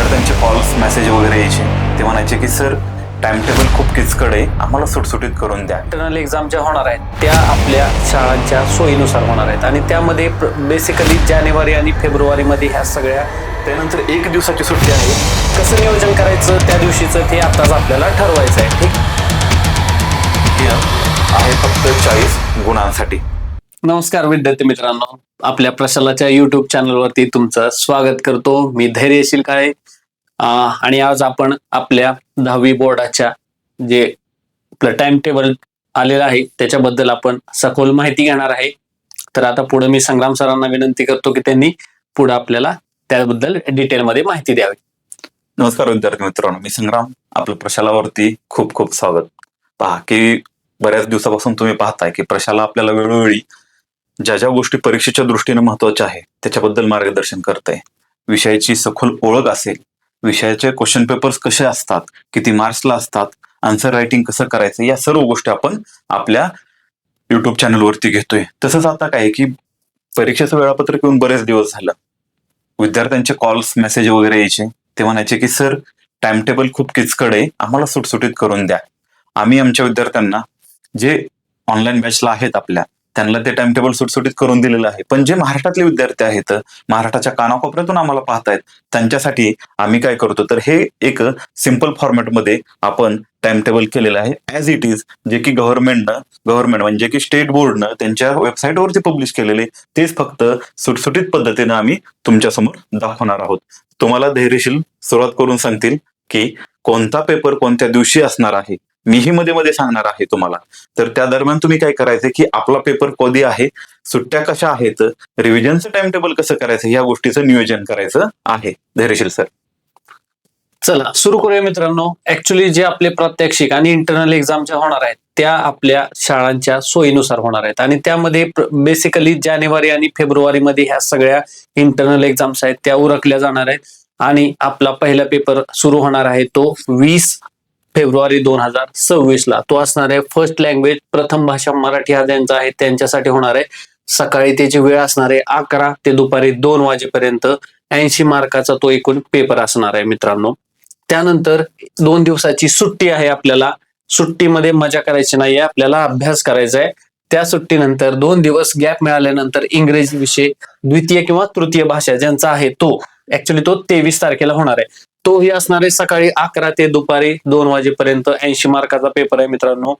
विद्यार्थ्यांचे calls message वगैरे यायचे. ते म्हणायचे की सर टाइम टेबल खूप किचकट आहे. आम्हाला सुटसुटीत करून द्या. इंटरनल एक्झाम ज्या होणार आहेत त्या आपल्या शाळांच्या सोयीनुसार होणार आहेत. आणि त्यामध्ये बेसिकली जानेवारी आणि फेब्रुवारीमध्ये ह्या सगळ्या त्यानंतर एक दिवसाची सुट्टी आहे. कसं नियोजन करायचं त्या दिवशीचं ते आताच आपल्याला ठरवायचं आहे ठीक? आहे फक्त चाळीस गुणांसाठी. नमस्कार विद्यार्थी मित्रांनो. आपल्या प्रशालाच्या युट्यूब चॅनलवरती तुमचं स्वागत करतो. मी धैर्यशील काळे आणि आज आपण आपल्या दहावी बोर्डाच्या जे आपलं टाइम टेबल आलेलं आहे त्याच्याबद्दल आपण सखोल माहिती घेणार आहे. तर आता पुढे मी संग्राम सरांना विनंती करतो की त्यांनी पुढे आपल्याला त्याबद्दल डिटेलमध्ये माहिती द्यावी. नमस्कार विद्यार्थी मित्रांनो. मी संग्राम आपल्या प्रशालावरती खूप खूप स्वागत. पहा की बऱ्याच दिवसापासून तुम्ही पाहताय की प्रशाला आपल्याला वेळोवेळी ज्या ज्या गोष्टी परीक्षेच्या दृष्टीने महत्त्वाच्या आहे त्याच्याबद्दल मार्गदर्शन करते विषयाची सखोल ओळख असेल विषयाचे क्वेश्चन पेपर्स कसे असतात किती मार्क्सला असतात आन्सर रायटिंग कसं करायचं या सर्व गोष्टी आपण आपल्या युट्यूब चॅनलवरती घेतोय. तसंच आता काय आहे की परीक्षेचं वेळापत्रक येऊन बरेच दिवस झालं. विद्यार्थ्यांचे कॉल्स मेसेज वगैरे यायचे. ते म्हणायचे की सर टाइम टेबल खूप किचकड आहे. आम्हाला सुटसुटीत करून द्या. आम्ही आमच्या विद्यार्थ्यांना जे ऑनलाईन बॅचला आहेत आपल्या त्यांना ते टाइम टेबल सुटसुटीत करून दिलेलं आहे. पण जे महाराष्ट्रातले विद्यार्थी आहेत महाराष्ट्राच्या कानाकोपऱ्यातून आम्हाला पाहतायत त्यांच्यासाठी आम्ही काय करतो? तर हे एक सिंपल फॉर्मॅटमध्ये आपण टाइम टेबल केलेलं आहे. ऍज इट इज जे की गव्हर्नमेंटनं गव्हर्नमेंट म्हणजे की स्टेट बोर्डनं त्यांच्या वेबसाईटवरती पब्लिश केलेले तेच फक्त सुटसुटीत पद्धतीनं आम्ही तुमच्यासमोर दाखवणार आहोत. तुम्हाला धैर्यशील सुरुवात करून सांगतील की कोणता पेपर कोणत्या दिवशी असणार आहे? मीही मध्ये मध्ये सांगणार आहे तुम्हाला. तर त्या दरम्यान तुम्ही काय करायचं की आपला पेपर कधी आहे सुट्ट्या कशा आहेत रिव्हिजनचं टाइम टेबल कसं करायचं या गोष्टीचं नियोजन करायचं आहे. धैर्यशील सर. चला सुरू करूया मित्रांनो. ऍक्च्युली जे आपले प्रात्यक्षिक आणि इंटरनल एक्झाम ज्या होणार आहेत त्या आपल्या शाळांच्या सोयीनुसार होणार आहेत. आणि त्यामध्ये बेसिकली जानेवारी आणि फेब्रुवारीमध्ये ह्या सगळ्या इंटरनल एक्झाम्स आहेत त्या उरकल्या जाणार आहेत. आणि आपला पहिला पेपर सुरू होणार आहे तो वीस फेब्रुवारी दोन हजार सव्वीस ला. तो असणार आहे फर्स्ट लँग्वेज प्रथम भाषा मराठी हा ज्यांचा आहे त्यांच्यासाठी होणार आहे. सकाळी त्याची वेळ असणार आहे अकरा ते दुपारी दोन वाजेपर्यंत. ऐंशी मार्काचा तो एकूण पेपर असणार आहे मित्रांनो. त्यानंतर दोन दिवसाची सुट्टी आहे आपल्याला. सुट्टीमध्ये मजा करायची नाही आपल्याला अभ्यास करायचा आहे. त्या सुट्टीनंतर दोन दिवस गॅप मिळाल्यानंतर इंग्रजी विषय द्वितीय किंवा तृतीय भाषा ज्यांचा आहे तो ऍक्च्युली तो तेवीस तारखेला होणार आहे. तोही असणार आहे सकाळी अकरा ते दुपारी दोन वाजेपर्यंत. ऐंशी मार्काचा पेपर आहे मित्रांनो.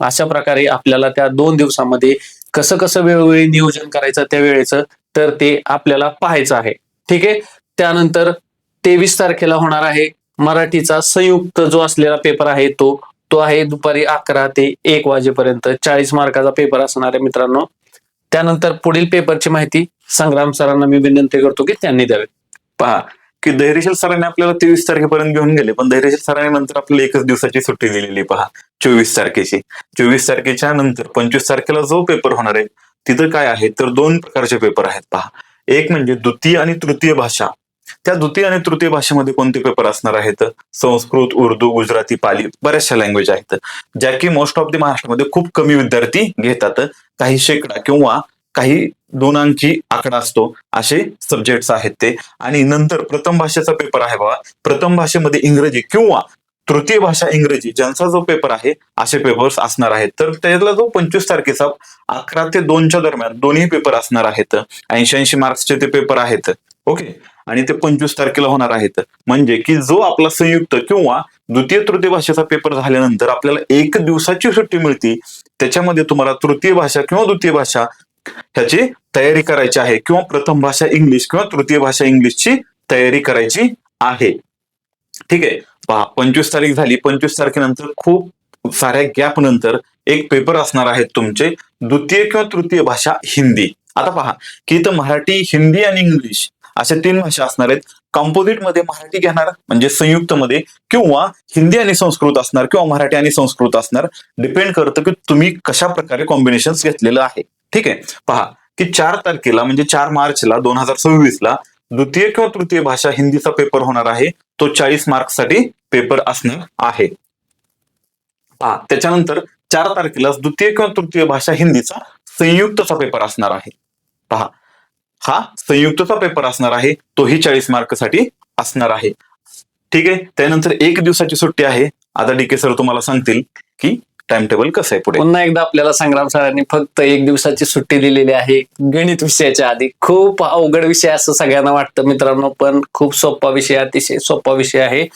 अशा प्रकारे आपल्याला त्या दोन दिवसामध्ये कसं कसं वेळोवेळी नियोजन करायचं त्या वेळेचं तर ते आपल्याला पाहायचं आहे. ठीक आहे? त्यानंतर तेवीस तारखेला होणार आहे मराठीचा संयुक्त जो असलेला पेपर आहे तो तो आहे दुपारी अकरा ते एक वाजेपर्यंत. चाळीस मार्काचा पेपर असणार आहे मित्रांनो. त्यानंतर पुढील पेपरची माहिती संग्राम सरांना मी विनंती करतो की त्यांनी द्यावी. पहा की धैर्यशील सरांनी आपल्याला तेवीस तारखेपर्यंत घेऊन गेले पण धैर्यशील सरांनी नंतर आपल्याला एकच दिवसाची सुट्टी दिलेली पहा चोवीस तारखेची. चोवीस तारखेच्या नंतर पंचवीस तारखेला जो पेपर होणार आहे तिथं काय आहे? तर दोन प्रकारचे पेपर आहेत पहा. एक म्हणजे द्वितीय आणि तृतीय भाषा. त्या द्वितीय आणि तृतीय भाषेमध्ये कोणते पेपर असणार आहेत? संस्कृत उर्दू गुजराती पाली बऱ्याचशा लँग्वेज आहेत. ज्या की मोस्ट ऑफ द महाराष्ट्रामध्ये खूप कमी विद्यार्थी घेतात. काही शेकडा किंवा काही दोन अंकी आकडा असतो. असे सब्जेक्ट्स आहेत ते. आणि नंतर प्रथम भाषेचा पेपर आहे बाबा प्रथम भाषेमध्ये इंग्रजी किंवा तृतीय भाषा इंग्रजी ज्यांचा जो पेपर आहे असे पेपर्स असणार आहेत. तर त्यातला जो पंचवीस तारखेचा अकरा ते दोनच्या दरम्यान दोन्ही पेपर असणार आहेत. ऐंशी ऐंशी मार्क्सचे ते पेपर आहेत. ओके आणि ते पंचवीस तारखेला होणार आहेत. म्हणजे की जो आपला संयुक्त किंवा द्वितीय तृतीय भाषेचा पेपर झाल्यानंतर आपल्याला एक दिवसाची सुट्टी मिळते. त्याच्यामध्ये तुम्हाला तृतीय भाषा किंवा द्वितीय भाषा ह्याची तयारी करायची आहे किंवा प्रथम भाषा इंग्लिश किंवा तृतीय भाषा इंग्लिशची तयारी करायची आहे. ठीक आहे? पहा पंचवीस तारीख झाली. पंचवीस तारखेनंतर खूप साऱ्या गॅप नंतर एक पेपर असणार आहेत तुमचे. द्वितीय किंवा तृतीय भाषा हिंदी. आता पहा की इथं मराठी हिंदी आणि इंग्लिश अशा तीन भाषा असणार आहेत. कॉम्पोजिटमध्ये मराठी घेणार म्हणजे संयुक्त मध्ये किंवा हिंदी आणि संस्कृत असणार किंवा मराठी आणि संस्कृत असणार. डिपेंड करतं की तुम्ही कशा प्रकारे कॉम्बिनेशन घेतलेलं आहे. ठीक आहे? पहा की चार तारखेला म्हणजे चार मार्चला दोन हजार सव्वीस ला द्वितीय किंवा तृतीय भाषा हिंदीचा पेपर होणार आहे. तो चाळीस मार्क्ससाठी पेपर असणार आहे. पहा त्याच्यानंतर चार तारखेला द्वितीय किंवा तृतीय भाषा हिंदीचा संयुक्तचा पेपर असणार आहे. पहा हा संयुक्तचा पेपर असणार आहे तोही चाळीस मार्कसाठी असणार आहे. ठीक आहे? त्यानंतर एक दिवसाची सुट्टी आहे. आता डी के सर तुम्हाला सांगतील की टाइम टेबल कसं आहे पुढे? पुन्हा एकदा आपल्याला संग्राम सरांनी फक्त एक दिवसाची सुट्टी दिलेली आहे. गणित विषयाच्या आधी. खूप अवघड विषय असं सगळ्यांना वाटतं मित्रांनो पण खूप सोपा विषय अतिशय सोपा विषय आहे.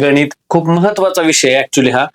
गणित खूप महत्त्वाचा विषय आहे ऍक्च्युली हा.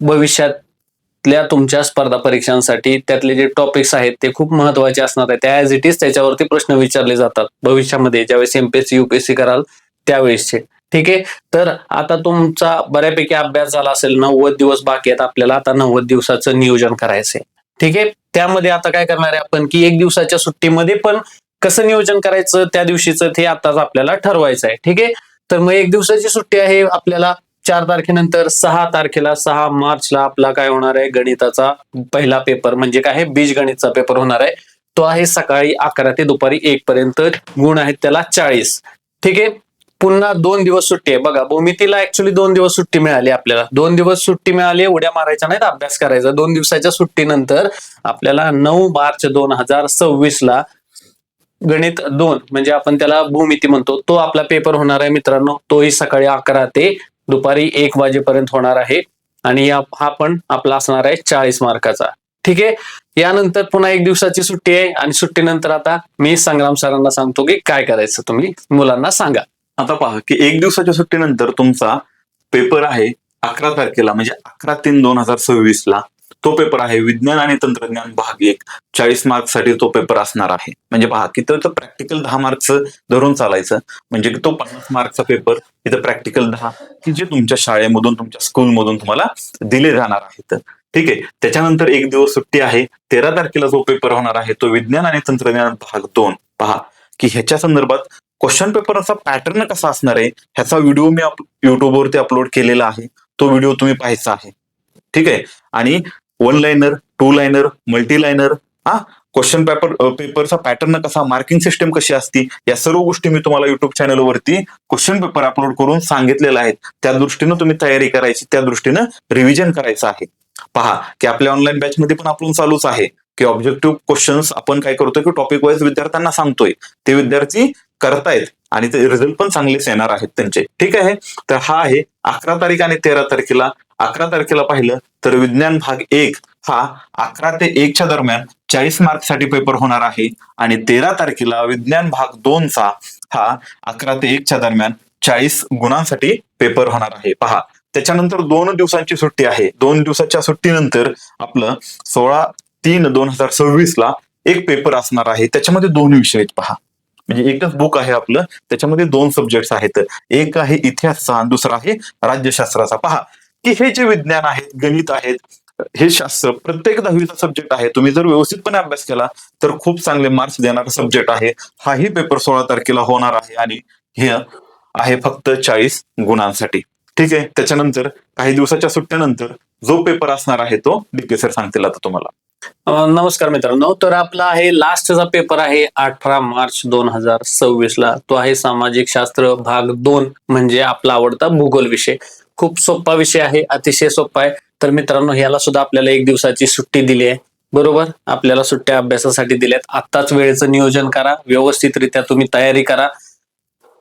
भविष्यातल्या तुमच्या स्पर्धा परीक्षांसाठी त्यातले जे टॉपिक्स आहेत ते खूप महत्त्वाचे असणार आहेत ॲज इट इज त्याच्यावरती प्रश्न विचारले जातात. भविष्यामध्ये ज्यावेळेस एमपीएससी युपीएससी कराल त्यावेळेसचे. ठीक आहे? तर आता तुमचा बऱ्यापैकी अभ्यास झाला असेल नव्वद दिवस बाकी आहेत आपल्याला आता नव्वद दिवसाचं नियोजन करायचंय. ठीक आहे? त्यामध्ये आता काय करणार आहे आपण की एक दिवसाच्या सुट्टीमध्ये पण कसं नियोजन करायचं त्या दिवशीचं ते आताच आपल्याला ठरवायचं आहे. ठीक आहे? तर मग एक दिवसाची सुट्टी आहे आपल्याला चार तारखेनंतर सहा तारखेला सहा मार्चला आपला काय होणार आहे? गणिताचा पहिला पेपर म्हणजे काय आहे? बीजगणितचा पेपर होणार आहे. तो आहे सकाळी अकरा ते दुपारी एक पर्यंत गुण आहेत त्याला चाळीस. ठीक आहे? पुन्हा दोन दिवस सुट्टी आहे. बघा भूमितीला ऍक्च्युली दोन दिवस सुट्टी मिळाली आपल्याला. दोन दिवस सुट्टी मिळाली उड्या मारायच्या नाहीत अभ्यास करायचा. दोन दिवसाच्या सुट्टीनंतर आपल्याला नऊ मार्च दोन हजार सव्वीस ला गणित दोन म्हणजे आपण त्याला भूमिती म्हणतो. तो आपला पेपर होणार आहे मित्रांनो. तोही सकाळी अकरा ते दुपारी एक वाजेपर्यंत होणार आहे. आणि हा पण आपला असणार आहे चाळीस मार्काचा. ठीक आहे? यानंतर पुन्हा एक दिवसाची सुट्टी आहे. आणि सुट्टीनंतर आता मी संग्राम सरांना सांगतो की काय करायचं तुम्ही मुलांना सांगा. आता पहा की एक दिवसाच्या सुट्टीनंतर तुमचा पेपर आहे अकरा तारखेला म्हणजे अकरा तीन दोन हजार सव्वीस ला तो पेपर आहे विज्ञान आणि तंत्रज्ञान भाग एक. चाळीस मार्कसाठी तो पेपर असणार आहे. म्हणजे पहा की तो प्रॅक्टिकल दहा मार्कचं धरून चालायचं. म्हणजे की तो पन्नास मार्कचा पेपर इथं प्रॅक्टिकल दहा की जे तुमच्या शाळेमधून तुमच्या स्कूलमधून तुम्हाला दिले जाणार आहेत. ठीक आहे? त्याच्यानंतर एक दिवस सुट्टी आहे. तेरा तारखेला जो पेपर होणार आहे तो विज्ञान आणि तंत्रज्ञान भाग दोन. पहा की ह्याच्या संदर्भात क्वेश्चन पेपरचा पॅटर्न कसा असणार आहे? ह्याचा व्हिडिओ मी युट्यूबवरती अपलोड केलेला आहे. तो व्हिडिओ तुम्ही पाहायचा आहे. ठीक आहे? आणि one liner two liner multi liner हा? क्वेश्चन पेपर पेपरचा पॅटर्न कसा मार्किंग सिस्टम कशी असती या सर्व गोष्टी मी तुम्हाला युट्यूब चॅनलवरती क्वेश्चन पेपर अपलोड करून सांगितलेलं आहे त्या दृष्टीनं तुम्ही तयारी करायची त्या दृष्टीनं रिव्हिजन करायचं आहे. पहा की आपल्या ऑनलाईन बॅच मध्ये पण आपण चालूच आहे. की ऑब्जेक्टिव्ह क्वेश्चन्स आपण काय करतोय की टॉपिक वाईज विद्यार्थ्यांना सांगतोय. ते विद्यार्थी करतायत आणि ते रिझल्ट पण चांगलेच येणार आहेत त्यांचे. ठीक आहे? तर हा आहे अकरा तारीख आणि तेरा तारखेला. अकरा तारखेला पाहिलं तर विज्ञान भाग एक हा अकरा ते एकच्या दरम्यान चाळीस मार्कसाठी पेपर होणार आहे. आणि तेरा तारखेला विज्ञान भाग दोनचा हा अकरा ते एकच्या दरम्यान चाळीस गुणांसाठी पेपर होणार आहे. पहा त्याच्यानंतर दोन दिवसांची सुट्टी आहे. दोन दिवसाच्या सुट्टीनंतर आपलं सोळा तीन दोन हजार सव्वीस ला एक पेपर असणार आहे. त्याच्यामध्ये दोन विषय आहेत पहा. म्हणजे एकच बुक आहे आपलं. त्याच्यामध्ये दोन सब्जेक्ट आहेत. एक आहे इतिहासचा आणि दुसरा आहे राज्यशास्त्राचा. पहा की हे जे विज्ञान आहेत गणित आहेत हे शास्त्र प्रत्येक दहावीचा सब्जेक्ट आहे. तुम्ही जर व्यवस्थितपणे अभ्यास केला तर खूप चांगले मार्क्स देणारा सब्जेक्ट आहे. हाही पेपर सोळा तारखेला होणार आहे आणि हे आहे फक्त चाळीस गुणांसाठी. ठीक आहे? त्याच्यानंतर काही दिवसाच्या सुट्ट्यानंतर जो पेपर असणार आहे तो डीके सर सांगतील आता तुम्हाला. नमस्कार मित्रांनो. तर आपला आहे लास्टचा पेपर आहे अठरा मार्च दोन हजार सव्वीस ला तो आहे सामाजिक शास्त्र भाग दोन म्हणजे आपला आवडता भूगोल विषय. खूप सोपा विषय आहे अतिशय सोपा आहे. तर मित्रांनो ह्याला सुद्धा आपल्याला एक दिवसाची सुट्टी दिली आहे. बरोबर? आपल्याला सुट्ट्या अभ्यासासाठी दिल्यात. आत्ताच वेळेचं नियोजन करा. व्यवस्थितरित्या तुम्ही तयारी करा.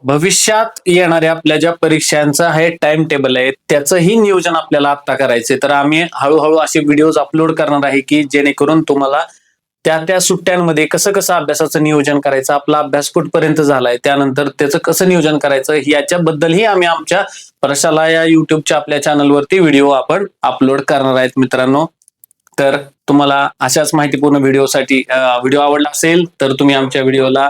भविष्यात येणाऱ्या आपल्या ज्या परीक्षांचं हे टाइम टेबल आहे त्याचंही नियोजन आपल्याला आत्ता करायचंय. तर आम्ही हळूहळू असे व्हिडिओज अपलोड करणार आहे की जेणेकरून तुम्हाला त्या त्या सुट्ट्यांमध्ये कसं कसं अभ्यासाचं नियोजन करायचं आपला अभ्यास कुठपर्यंत झालाय त्यानंतर त्याचं कसं नियोजन करायचं याच्याबद्दलही आम्ही आमच्या प्रशाला या युट्यूबच्या आपल्या चॅनलवरती व्हिडिओ आपण अपलोड करणार आहेत मित्रांनो. तर तुम्हाला अशाच माहितीपूर्ण व्हिडिओसाठी व्हिडिओ आवडला असेल तर तुम्ही आमच्या व्हिडिओला